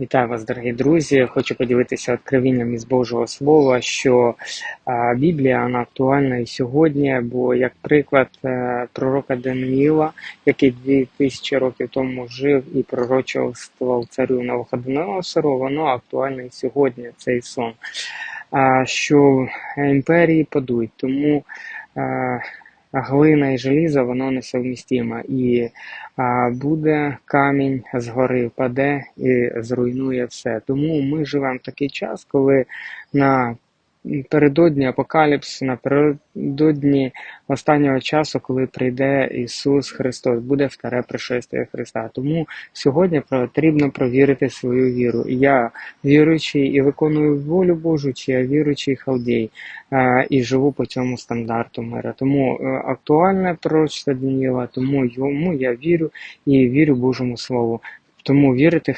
Вітаю вас, дорогі друзі. Хочу поділитися відкровенням із Божого Слова, що Біблія вона актуальна і сьогодні, бо як приклад е, пророка Даниїла, який 2000 років тому жив і пророчував царю Навуходоносору, воно актуальне і сьогодні, цей сон. Що імперії падуть, тому глина і желізо воно несовмістимо. І а, буде камінь згори впаде і зруйнує все. Тому ми живемо в такий час, коли на передодні апокаліпсу, напередодні останнього часу, коли прийде Ісус Христос, буде вторе пришестя Христа. Тому сьогодні потрібно провірити свою віру. Я віруючий і виконую волю Божу, чи я віруючий халдей е, і живу по цьому стандарту мира. Тому е, актуальне пророчество Даніла, тому йому я вірю і вірю Божому Слову. Тому вірити